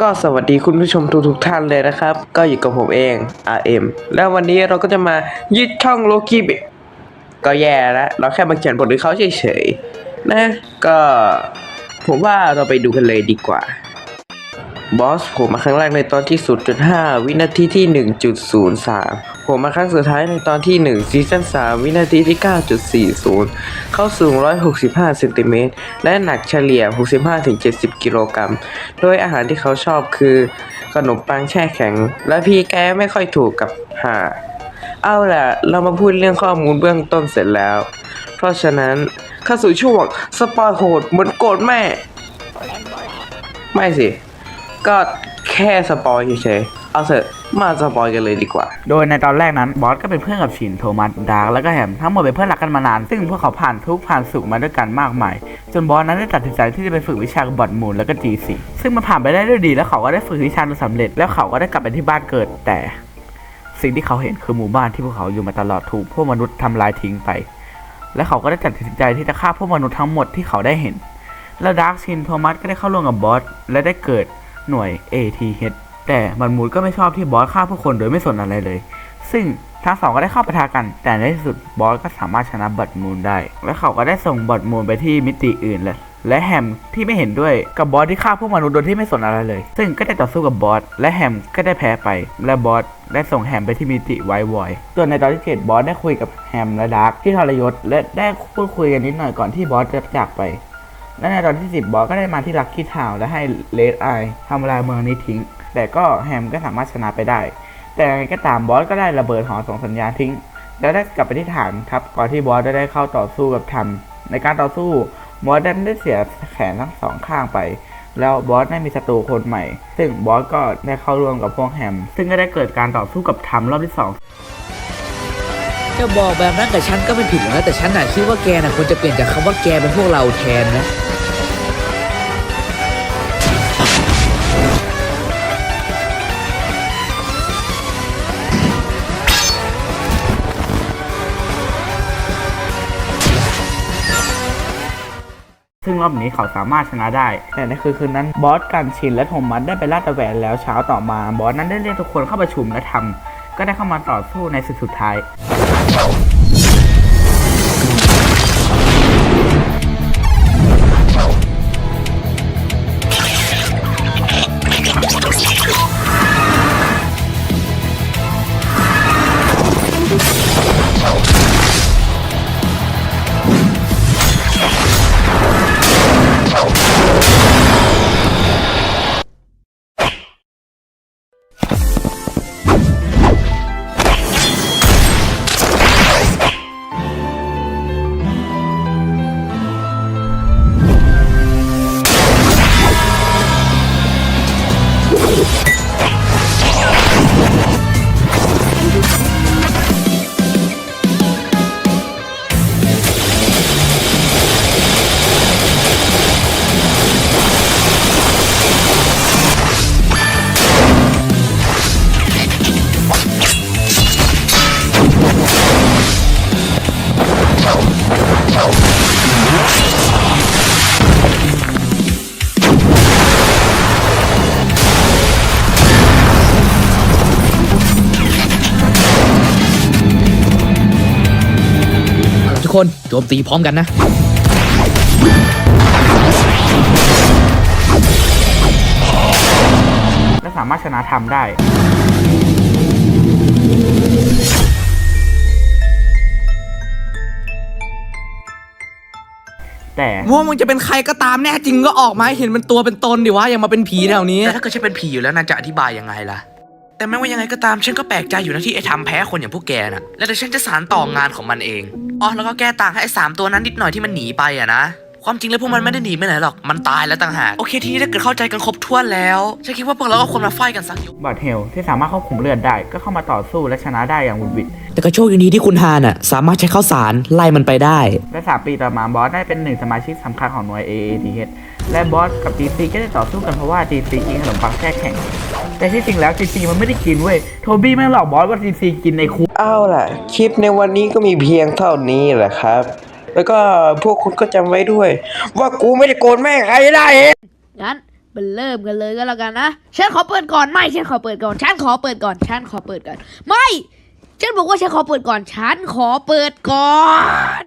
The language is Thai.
ก็สวัสดีคุณผู้ชมทุกทุกๆท่านเลยนะครับ ก็อยู่กับผมเอง RM แล้ววันนี้เราก็จะมายึดช่องโลกิบิก็แย่แล้วเราแค่มาเขียนบทให้เขาเฉยๆ นะ ก็ผมว่าเราไปดูกันเลยดีกว่า บอสผมมาครั้งแรกในตอนที่ 0.5 วินาทีที่ 1.03 ผมมาครั้งสุดท้ายในตอนที่ 1 ซีซั่น 3 วินาทีที่ 9.40 เข้าสูง 165 เซนติเมตร และหนักเฉลี่ย 65-70 กิโลกรัม โดยอาหารที่เขาชอบคือ ขนมปังแช่แข็ง และพี่แกไม่ค่อยถูกกับห่าเอาล่ะ เรามาพูดเรื่องข้อมูลเบื้องต้นเสร็จแล้ว เพราะฉะนั้นเข้าสู่ช่วงสปอยโหดเหมือนโกรธแม่ ไม่สิ ก็แค่สปอยเฉยๆเอาเถอะ มาสปอยกันเลยดีกว่า โดยในตอนแรกนั้นบอสก็เป็นเพื่อนกับชินโทมัสดาร์กแล้วก็แฮมทั้งหมดเป็นเพื่อนรักกันมานาน ซึ่งพวกเขาผ่านทุกข์ผ่านสุขมาด้วยกันมากมาย จนบอสนั้นได้ตัดสินใจที่จะไปฝึกวิชากับบอดมูลแล้วก็ G4 ซึ่งมันผ่านไปได้ด้วยดีแล้วเขาก็ได้ฝึกวิชาจนสำเร็จ แล้วเขาก็ได้กลับไปที่บ้านเกิดแต่ สิ่งที่เขาเห็นคือหมู่บ้านที่พวกเขาอยู่มาตลอดถูกพวกมนุษย์ทำลายทิ้งไป และเขาก็ได้ตัดสินใจที่จะฆ่าพวกมนุษย์ทั้งหมดที่เขาได้เห็น แล้วดาร์กชินโทมัสก็ได้เข้าร่วมกับบอสและได้เกิดหน่วย ATH แต่มันมูลก็ไม่ชอบที่บอสฆ่าผู้คนโดยไม่สนอะไรเลย ซึ่งทั้งสองก็ได้เข้าปะทะกัน แต่ในที่สุดบอสก็สามารถชนะบัตมูลได้ และเขาก็ได้ส่งบัตมูลไปที่มิติอื่นเลยและแฮมที่ไม่เห็นด้วยกับบอสที่ฆ่าพวกมนุษย์โดยที่ไม่สนอะไรเลย ซึ่งก็ได้ต่อสู้กับบอสและแฮมก็ได้แพ้ไป และบอสได้ส่งแฮมไปที่มิติไววอยส่วนในตอนที่เจ็ดบอสได้คุยกับแฮมและดาร์กที่ทรยศและได้พูดคุยกันนิดหน่อยก่อนที่บอสจะจากไป และในตอนที่ 10 บอสก็ได้มาที่ลักกี้ทาวและให้เลดไอทำลายเมืองนี้ทิ้ง แต่ก็แฮมก็สามารถชนะไปได้ แต่ยังไงก็ตามบอสก็ได้ระเบิดหอส่งสัญญาณทิ้ง แล้วได้กลับไปที่ฐานครับก่อนที่บอสจะได้เข้าต่อสู้กับทัมในการต่อสู้บอสดันได้เสียแขนทั้งสองข้างไป แล้วบอสได้มีศัตรูคนใหม่ ซึ่งบอสก็ได้เข้าร่วมกับพวกแฮม ซึ่งก็ได้เกิดการต่อสู้กับทัมรอบที่สองจะบอกแบบนั้นกับฉันก็ไม่ผิดหรอกนะแต่ฉันน่ะคิดว่าแกน่ะควรจะเปลี่ยนจากคำว่าแกเป็นพวกเราแทนนะ ซึ่งรอบนี้เขาสามารถชนะได้ แต่ในคืนคืนนั้นบอสกันชินและโทมัสได้ไปลาดตระเวนแล้วเช้าต่อมา บอสนั้นได้เรียกทุกคนเข้าประชุมและทำก็ได้เข้ามาต่อสู้ในศึกสุดท้าย กคนโจมตีพร้อมกันนะ และสามารถชนะทำได้ แต่ ว่ามึงจะเป็นใครก็ตามแน่จริงก็ออกมาให้เห็นเป็นตัวเป็นตนดิวะอย่ามาเป็นผีแถวนี้ แต่ถ้าเกิดฉันเป็นผีอยู่แล้วนางจะอธิบายยังไงล่ะ แต่ไม่ว่ายังไงก็ตามฉันก็แปลกใจอยู่นะที่ไอ้ทำแพ้คนอย่างพวกแกน่ะ แล้วเดี๋ยวฉันจะสารต่องานของมันเองอ๋อแล้วก็แก้ต่างให้ไอ้สามตัวนั้นนิดหน่อยที่มันหนีไปอะนะ ความจริงแล้วพวกมันไม่ได้หนีไปไหนหรอก มันตายแล้วต่างหาก โอเคทีนี้ถ้าเกิดเข้าใจกันครบถ้วนแล้วฉันคิดว่าพวกเราก็ควรมาไฟกันสักยกบอดเฮลที่สามารถควบคุมเลือดได้ก็เข้ามาต่อสู้และชนะได้อย่างหวุดหวิด แต่ก็โชคดีที่คุณฮานอะสามารถใช้ข้าวสารไล่มันไปได้ และสามปีต่อมาบอสได้เป็นหนึ่งสมาชิกสำคัญของหน่วย AATH และบอสกับ GC ก็ได้ต่อสู้กันเพราะว่า GC กินขนมปังแช่แข็ง แต่ที่จริงแล้ว GC มันไม่ได้กินเว้ย โทบี้แม่งหลอกบอสว่า GC กินในคุก เอาล่ะ คลิปในวันนี้ก็มีเพียงเท่านี้แหละครับ แล้วก็พวกคุณก็จำไว้ด้วย ว่ากูไม่ได้โกนแม่ใครได้เองงั้นมาเริ่มกันเลยก็แล้วกันนะฉันขอเปิดก่อนไม่ฉันขอเปิดก่อนฉันขอเปิดก่อนฉันขอเปิดก่อน ไม่ฉันบอกว่าฉันขอเปิดก่อนฉันขอเปิดก่อน